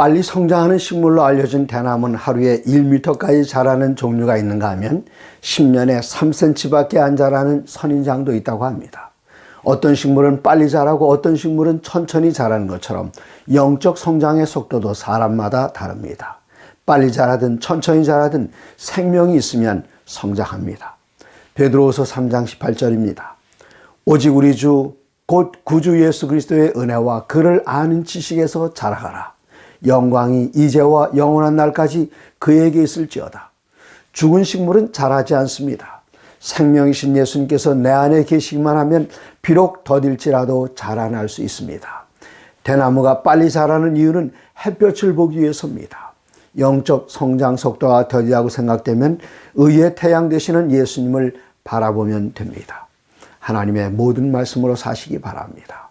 빨리 성장하는 식물로 알려진 대나무는 하루에 1m까지 자라는 종류가 있는가 하면 10년에 3cm밖에 안 자라는 선인장도 있다고 합니다. 어떤 식물은 빨리 자라고 어떤 식물은 천천히 자라는 것처럼 영적 성장의 속도도 사람마다 다릅니다. 빨리 자라든 천천히 자라든 생명이 있으면 성장합니다. 베드로후서 3장 18절입니다. 오직 우리 주 곧 구주 예수 그리스도의 은혜와 그를 아는 지식에서 자라가라. 영광이 이제와 영원한 날까지 그에게 있을지어다. 죽은 식물은 자라지 않습니다. 생명이신 예수님께서 내 안에 계시기만 하면 비록 더딜지라도 자라날 수 있습니다. 대나무가 빨리 자라는 이유는 햇볕을 보기 위해서입니다. 영적 성장 속도가 더디다고 생각되면 의의 태양 되시는 예수님을 바라보면 됩니다. 하나님의 모든 말씀으로 사시기 바랍니다.